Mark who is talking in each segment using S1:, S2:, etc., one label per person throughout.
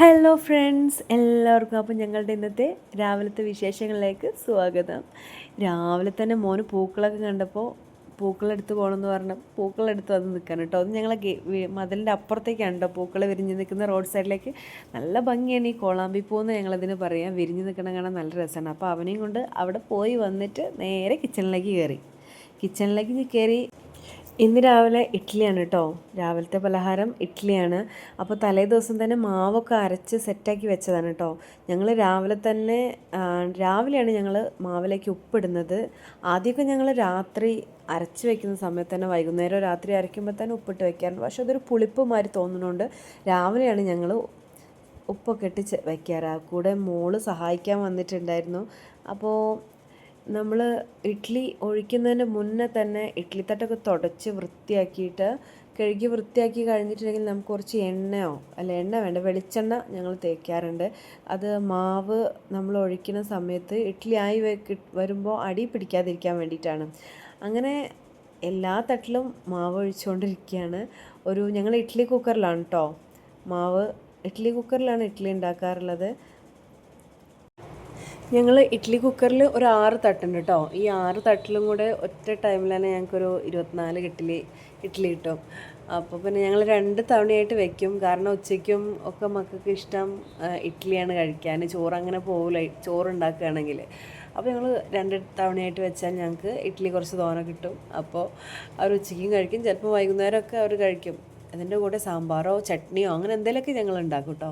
S1: Hello friends എല്ലാവർക്കും അപ്പം ഞങ്ങളുടെ ഇന്നത്തെ രാവിലത്തെ വിശേഷങ്ങളിലേക്ക് സ്വാഗതം. രാവിലെ തന്നെ മോന് പൂക്കളൊക്കെ കണ്ടപ്പോൾ പൂക്കളെടുത്ത് പോകണമെന്ന് പറഞ്ഞ പൂക്കളെടുത്ത് വന്ന് നിൽക്കാൻ കേട്ടോ. അത് ഞങ്ങളെ മതിലിന്റെ അപ്പുറത്തേക്കാണ് കേട്ടോ പൂക്കൾ വിരിഞ്ഞ് നിൽക്കുന്ന റോഡ് സൈഡിലേക്ക്. നല്ല ഭംഗിയാണ് ഈ കോളാമ്പി പൂന്ന് ഞങ്ങളതിന് പറയാം. വിരിഞ്ഞ് നിൽക്കണം കാണാൻ നല്ല രസമാണ്. അപ്പോൾ അവനെയും കൊണ്ട് അവിടെ പോയി വന്നിട്ട് നേരെ കിച്ചണിലേക്ക് കയറി. കിച്ചണിലേക്ക് കയറി ഇന്ന് രാവിലെ ഇഡ്ഡലിയാണ് കേട്ടോ രാവിലത്തെ പലഹാരം ഇഡ്ഡലിയാണ്. അപ്പോൾ തലേ ദിവസം തന്നെ മാവൊക്കെ അരച്ച് സെറ്റാക്കി വെച്ചതാണ് കേട്ടോ ഞങ്ങൾ രാവിലെ തന്നെ രാവിലെയാണ് ഞങ്ങൾ മാവിലേക്ക് ഉപ്പിടുന്നത്. ആദ്യമൊക്കെ ഞങ്ങൾ രാത്രി അരച്ച് വെക്കുന്ന സമയത്ത് തന്നെ വൈകുന്നേരം രാത്രി അരയ്ക്കുമ്പോൾ തന്നെ ഉപ്പിട്ട് വെക്കാറുണ്ട്. പക്ഷേ അതൊരു പുളിപ്പ് മാതിരി തോന്നുന്നുണ്ട്. രാവിലെയാണ് ഞങ്ങൾ ഉപ്പൊക്കെ ഇട്ട് വയ്ക്കാറ് കൂടെ മോൾ സഹായിക്കാൻ വന്നിട്ടുണ്ടായിരുന്നു. അപ്പോൾ നമ്മൾ ഇഡ്ഡലി ഒഴിക്കുന്നതിന് മുന്നേ തന്നെ ഇഡ്ഡലിത്തട്ടൊക്കെ തുടച്ച് വൃത്തിയാക്കിയിട്ട് കഴുകി വൃത്തിയാക്കി കഴിഞ്ഞിട്ടുണ്ടെങ്കിൽ നമുക്ക് കുറച്ച് എണ്ണയോ അല്ല എണ്ണ വേണ്ട വെളിച്ചെണ്ണ ഞങ്ങൾ തേക്കാറുണ്ട്. അത് മാവ് നമ്മൾ ഒഴിക്കുന്ന സമയത്ത് ഇഡ്ഡലി ആയി വരുമ്പോൾ അടി പിടിക്കാതിരിക്കാൻ വേണ്ടിയിട്ടാണ്. അങ്ങനെ എല്ലാ തട്ടിലും മാവ് ഒഴിച്ചുകൊണ്ടിരിക്കുകയാണ്. ഒരു ഞങ്ങൾ ഇഡ്ഡലി കുക്കറിലാണ് കേട്ടോ മാവ് ഇഡ്ഡലി കുക്കറിലാണ് ഇഡ്ഡലി ഉണ്ടാക്കാറുള്ളത്. ഞങ്ങൾ ഇഡ്ഡലി കുക്കറിൽ ഒരു ആറ് തട്ടുണ്ട് കേട്ടോ ഈ ആറ് തട്ടിലും കൂടെ ഒറ്റ ടൈമിൽ തന്നെ ഞങ്ങൾക്കൊരു ഇരുപത്തിനാല് കിട്ടിലി ഇഡ്ഡലി കിട്ടും. അപ്പോൾ പിന്നെ ഞങ്ങൾ രണ്ട് തവണയായിട്ട് വെക്കും. കാരണം ഉച്ചയ്ക്കും ഒക്കെ മക്കൾക്ക് ഇഷ്ടം ഇഡ്ഡലിയാണ് കഴിക്കാൻ. ചോറ് അങ്ങനെ പോകില്ല ചോറ് ഉണ്ടാക്കുകയാണെങ്കിൽ അപ്പോൾ ഞങ്ങൾ രണ്ട് തവണയായിട്ട് വെച്ചാൽ ഞങ്ങൾക്ക് ഇഡ്ഡലി കുറച്ച് തോന കിട്ടും. അപ്പോൾ അവർ ഉച്ചയ്ക്കും കഴിക്കും. ചിലപ്പോൾ വൈകുന്നേരമൊക്കെ അവർ കഴിക്കും. അതിന്റെ കൂടെ സാമ്പാറോ ചട്നിയോ അങ്ങനെ എന്തെങ്കിലുമൊക്കെ ഞങ്ങൾ ഉണ്ടാക്കും കേട്ടോ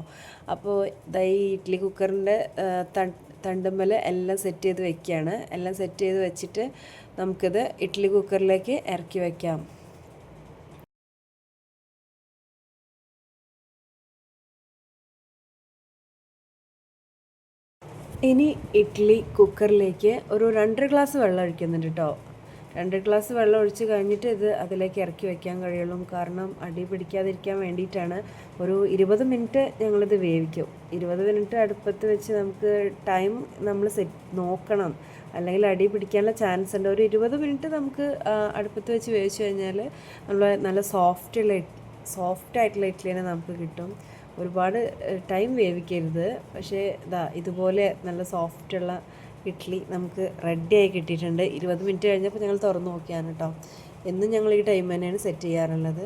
S1: അപ്പോൾ ഇതായി ഇഡ്ഡലി കുക്കറിന്റെ തണ്ടുമ്മൽ എല്ലാം സെറ്റ് ചെയ്ത് വെക്കുകയാണ്. എല്ലാം സെറ്റ് ചെയ്ത് വെച്ചിട്ട് നമുക്കിത് ഇഡ്ഡലി കുക്കറിലേക്ക് ഇറക്കി വയ്ക്കാം ഇനി ഇഡ്ഡലി കുക്കറിലേക്ക് ഒരു രണ്ടര ഗ്ലാസ് വെള്ളം ഒഴിക്കുന്നുണ്ട് കേട്ടോ. രണ്ട് ഗ്ലാസ് വെള്ളം ഒഴിച്ച് കഴിഞ്ഞിട്ട് ഇത് അതിലേക്ക് ഇറക്കി വയ്ക്കാൻ കഴിയുള്ളൂ. കാരണം അടി പിടിക്കാതിരിക്കാൻ വേണ്ടിയിട്ടാണ്. ഒരു ഇരുപത് മിനിറ്റ് ഞങ്ങളിത് വേവിക്കും. ഇരുപത് മിനിറ്റ് അടുപ്പത്ത് വെച്ച് നമുക്ക് ടൈം നമ്മൾ സെറ്റ് നോക്കണം. അല്ലെങ്കിൽ അടി പിടിക്കാനുള്ള ചാൻസ് ഉണ്ട്. ഒരു ഇരുപത് മിനിറ്റ് നമുക്ക് അടുപ്പത്ത് വെച്ച് വേവിച്ച് കഴിഞ്ഞാൽ നമ്മൾ നല്ല സോഫ്റ്റുള്ള സോഫ്റ്റ് ആയിട്ടുള്ള ഇഡ്ഡലിനെ നമുക്ക് കിട്ടും. ഒരുപാട് ടൈം വേവിക്കരുത്. പക്ഷേ ഇതാ ഇതുപോലെ നല്ല സോഫ്റ്റുള്ള ഇഡ്ഡലി നമുക്ക് റെഡിയായി കിട്ടിയിട്ടുണ്ട്. ഇരുപത് മിനിറ്റ് കഴിഞ്ഞപ്പോൾ ഞങ്ങൾ തുറന്നു നോക്കിയാണ് കേട്ടോ. എന്നും ഞങ്ങൾ ഈ ടൈം തന്നെയാണ് സെറ്റ് ചെയ്യാറുള്ളത്.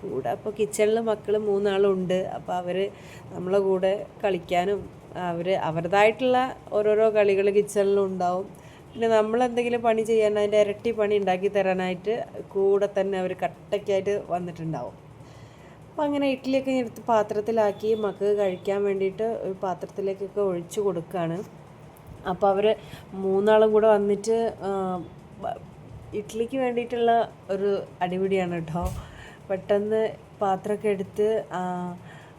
S1: കൂടെ അപ്പോൾ കിച്ചണിൽ മക്കൾ മൂന്നാളുണ്ട്. അപ്പോൾ അവർ നമ്മളെ കൂടെ കളിക്കാനും അവർ അവരുടേതായിട്ടുള്ള ഓരോരോ കളികൾ കിച്ചണിലും ഉണ്ടാവും. പിന്നെ നമ്മൾ എന്തെങ്കിലും പണി ചെയ്യാൻ അതിന്റെ ഇരട്ടി പണി ഉണ്ടാക്കി തരാനായിട്ട് കൂടെ തന്നെ അവർ കട്ടയ്ക്കായിട്ട് വന്നിട്ടുണ്ടാവും. അപ്പോൾ അങ്ങനെ ഇഡ്ഡലിയൊക്കെ എടുത്ത് പാത്രത്തിലാക്കി മക്കൾക്ക് കഴിക്കാൻ വേണ്ടിയിട്ട് ഒരു പാത്രത്തിലേക്കൊക്കെ ഒഴിച്ചു കൊടുക്കുകയാണ്. അപ്പോൾ അവർ മൂന്നാളും കൂടെ വന്നിട്ട് ഇഡ്ഡലിക്ക് വേണ്ടിയിട്ടുള്ള ഒരു അടിപിടിയാണ് കേട്ടോ പെട്ടെന്ന് പാത്രമൊക്കെ എടുത്ത്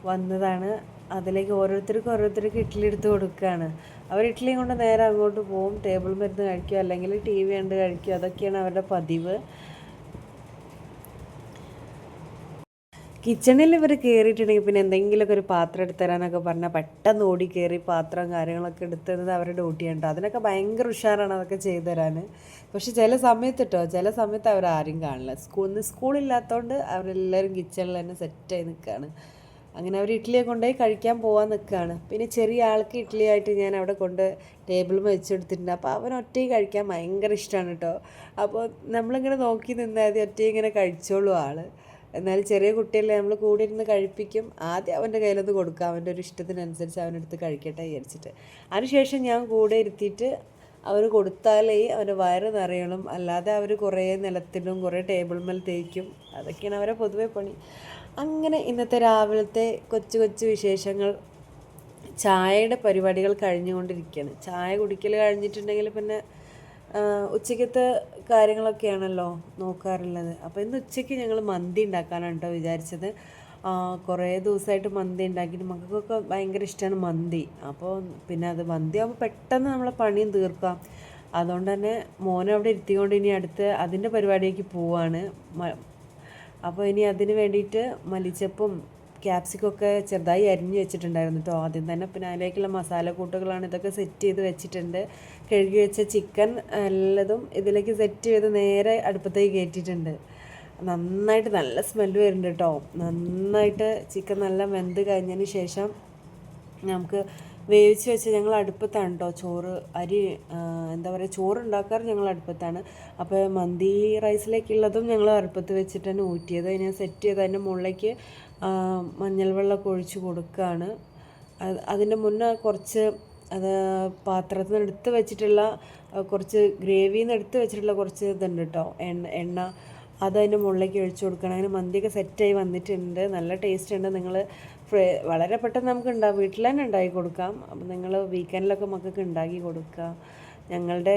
S1: വന്നതാണ്. അതിലേക്ക് ഓരോരുത്തർക്കും ഓരോരുത്തർക്ക് ഇഡ്ഡലി എടുത്ത് കൊടുക്കുകയാണ് അവർ ഇഡ്ഡലിയും കൊണ്ട് നേരെ അങ്ങോട്ട് പോകും ടേബിൾ മരുന്ന് കഴിക്കുക അല്ലെങ്കിൽ ടി വി കണ്ട് കഴിക്കുക അതൊക്കെയാണ് അവരുടെ പതിവ്. കിച്ചണിൽ ഇവർ കയറിയിട്ടുണ്ടെങ്കിൽ പിന്നെ എന്തെങ്കിലുമൊക്കെ ഒരു പാത്രം എടുത്തു തരാനൊക്കെ പറഞ്ഞാൽ പെട്ടെന്ന് ഓടി കയറി പാത്രം കാര്യങ്ങളൊക്കെ എടുത്തത് അവരുടെ ഡ്യൂട്ടിയാണ് അതിനൊക്കെ ഭയങ്കര ഉഷാറാണ് അതൊക്കെ ചെയ്തു തരാൻ പക്ഷെ ചില സമയത്ത് കേട്ടോ ചില സമയത്ത് അവർ ആരും കാണില്ല. സ്കൂൾ ഒന്ന് സ്കൂളില്ലാത്തതുകൊണ്ട് അവരെല്ലാവരും കിച്ചണിൽ തന്നെ സെറ്റായി നിൽക്കുകയാണ് അങ്ങനെ അവർ ഇഡ്ഡലിയെ കൊണ്ടുപോയി കഴിക്കാൻ പോകാൻ നിൽക്കുകയാണ് പിന്നെ ചെറിയ ആൾക്ക് ഇഡ്ഡലി ആയിട്ട് ഞാൻ അവിടെ കൊണ്ട് ടേബിളിൽ വെച്ചെടുത്തിട്ടുണ്ട് അപ്പോൾ അവൻ ഒറ്റയ്ക്ക് കഴിക്കാൻ ഭയങ്കര ഇഷ്ടമാണ് കേട്ടോ അപ്പോൾ നമ്മളിങ്ങനെ നോക്കി നിന്നാൽ മതി ഇങ്ങനെ കഴിച്ചോളൂ ആൾ. എന്നാൽ ചെറിയ കുട്ടിയല്ലേ നമ്മൾ കൂടെ ഇരുന്ന് കഴിപ്പിക്കും. ആദ്യം അവന്റെ കയ്യിലത് കൊടുക്കുക അവന്റെ ഒരു ഇഷ്ടത്തിനനുസരിച്ച് അവനെടുത്ത് കഴിക്കട്ടെ വിചാരിച്ചിട്ട്. അതിനുശേഷം ഞാൻ കൂടെ ഇരുത്തിയിട്ട് അവർ കൊടുത്താലേ അവന്റെ വയറ് നിറയണം. അല്ലാതെ അവർ കുറേ നിലത്തിലും കുറേ ടേബിൾ മേൽ തേക്കും. അതൊക്കെയാണ് അവരെ പൊതുവെ പണി. അങ്ങനെ ഇന്നത്തെ രാവിലത്തെ കൊച്ചു കൊച്ചു വിശേഷങ്ങൾ ചായയുടെ പരിപാടികൾ കഴിഞ്ഞുകൊണ്ടിരിക്കുകയാണ്. ചായ കുടിക്കൽ കഴിഞ്ഞിട്ടുണ്ടെങ്കിൽ പിന്നെ ഉച്ചയ്ക്കത്തെ കാര്യങ്ങളൊക്കെയാണല്ലോ നോക്കാറുള്ളത്. അപ്പോൾ ഇന്ന് ഉച്ചയ്ക്ക് ഞങ്ങൾ മന്തി ഉണ്ടാക്കാനാണ് കേട്ടോ വിചാരിച്ചത്. കുറേ ദിവസമായിട്ട് മന്തി ഉണ്ടാക്കിയിട്ട് മക്കൾക്കൊക്കെ ഭയങ്കര ഇഷ്ടമാണ് മന്തി. അപ്പോൾ പിന്നെ അത് മന്തി ആകുമ്പോൾ പെട്ടെന്ന് നമ്മളെ പണിയും തീർക്കാം. അതുകൊണ്ട് തന്നെ മോനെ അവിടെ ഇരുത്തിക്കൊണ്ട് ഇനി അടുത്ത് അതിന്റെ പരിപാടിക്ക് പോവാണ്. അപ്പോൾ ഇനി അതിന് വേണ്ടിയിട്ട് മല്ലിച്ചപ്പും ക്യാപ്സിക്കൊക്കെ ചെറുതായി അരിഞ്ഞ് വെച്ചിട്ടുണ്ടായിരുന്നു കേട്ടോ ആദ്യം തന്നെ പിന്നെ അതിലേക്കുള്ള മസാല കൂട്ടുകളാണ് ഇതൊക്കെ സെറ്റ് ചെയ്ത് വെച്ചിട്ടുണ്ട്. കഴുകി വെച്ച ചിക്കൻ എല്ലതും ഇതിലേക്ക് സെറ്റ് ചെയ്ത് നേരെ അടുപ്പത്തേക്ക് കയറ്റിയിട്ടുണ്ട്. നന്നായിട്ട് നല്ല സ്മെല്ല് വരുന്നുണ്ട് കേട്ടോ നന്നായിട്ട് ചിക്കൻ നല്ല വെന്ത് കഴിഞ്ഞതിന് ശേഷം നമുക്ക് വേവിച്ച് വെച്ച് ഞങ്ങൾ അടുപ്പത്താണ് കേട്ടോ ചോറ് അരി എന്താ പറയുക ചോറ് ഉണ്ടാക്കാറ് ഞങ്ങൾ അടുപ്പത്താണ്. അപ്പോൾ മന്തി റൈസിലേക്കുള്ളതും ഞങ്ങൾ അടുപ്പത്ത് വെച്ചിട്ട് തന്നെ ഊറ്റിയത്. ഞാൻ സെറ്റ് ചെയ്ത് അതിന്റെ മുകളിലേക്ക് മഞ്ഞൾ വെള്ളമൊക്കെ ഒഴിച്ച് കൊടുക്കുകയാണ്. അത് അതിന്റെ മുന്നേ കുറച്ച് അത് പാത്രത്തിൽ നിന്ന് എടുത്ത് വെച്ചിട്ടുള്ള കുറച്ച് ഗ്രേവിയിൽ നിന്ന് എടുത്ത് വെച്ചിട്ടുള്ള കുറച്ച് ഇതുണ്ട് കേട്ടോ എണ്ണ എണ്ണ അത് അതിന്റെ മുകളിലേക്ക് ഒഴിച്ച് കൊടുക്കണം അങ്ങനെ മന്തിയൊക്കെ സെറ്റായി വന്നിട്ടുണ്ട്. നല്ല ടേസ്റ്റ് ഉണ്ട്. നിങ്ങൾ വളരെ പെട്ടെന്ന് നമുക്ക് ഉണ്ടാകും വീട്ടിൽ തന്നെ ഉണ്ടാക്കി കൊടുക്കാം. അപ്പം നിങ്ങൾ വീക്കെൻഡിലൊക്കെ മക്കൾക്ക് ഉണ്ടാക്കി കൊടുക്കുക. ഞങ്ങളുടെ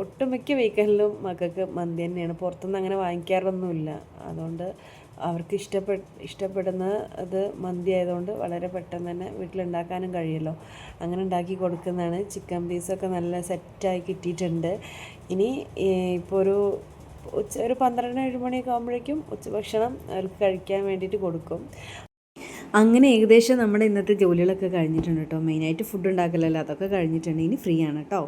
S1: ഒട്ടുമിക്ക വീക്കെൻഡിലും മക്കൾക്ക് മന്തി തന്നെയാണ്. പുറത്തുനിന്ന് അങ്ങനെ വാങ്ങിക്കാറൊന്നുമില്ല. അതുകൊണ്ട് അവർക്ക് ഇഷ്ടപ്പെട്ട് ഇഷ്ടപ്പെടുന്ന അത് മന്തി ആയതുകൊണ്ട് വളരെ പെട്ടെന്ന് തന്നെ വീട്ടിലുണ്ടാക്കാനും കഴിയുമല്ലോ അങ്ങനെ ഉണ്ടാക്കി കൊടുക്കുന്നതാണ്. ചിക്കൻ പീസൊക്കെ നല്ല സെറ്റായി കിട്ടിയിട്ടുണ്ട്. ഇനി ഇപ്പോൾ ഒരു ഉച്ച ഒരു പന്ത്രണ്ട് ഏഴ് മണിയൊക്കെ ആകുമ്പോഴേക്കും ഉച്ചഭക്ഷണം അവർക്ക് കഴിക്കാൻ വേണ്ടിയിട്ട് കൊടുക്കും. അങ്ങനെ ഏകദേശം നമ്മുടെ ഇന്നത്തെ ജോലികളൊക്കെ കഴിഞ്ഞിട്ടുണ്ട് കേട്ടോ. മെയിനായിട്ട് ഫുഡ് ഉണ്ടാക്കലല്ലോ അതൊക്കെ കഴിഞ്ഞിട്ടുണ്ട്. ഇനി ഫ്രീ ആണ് കേട്ടോ.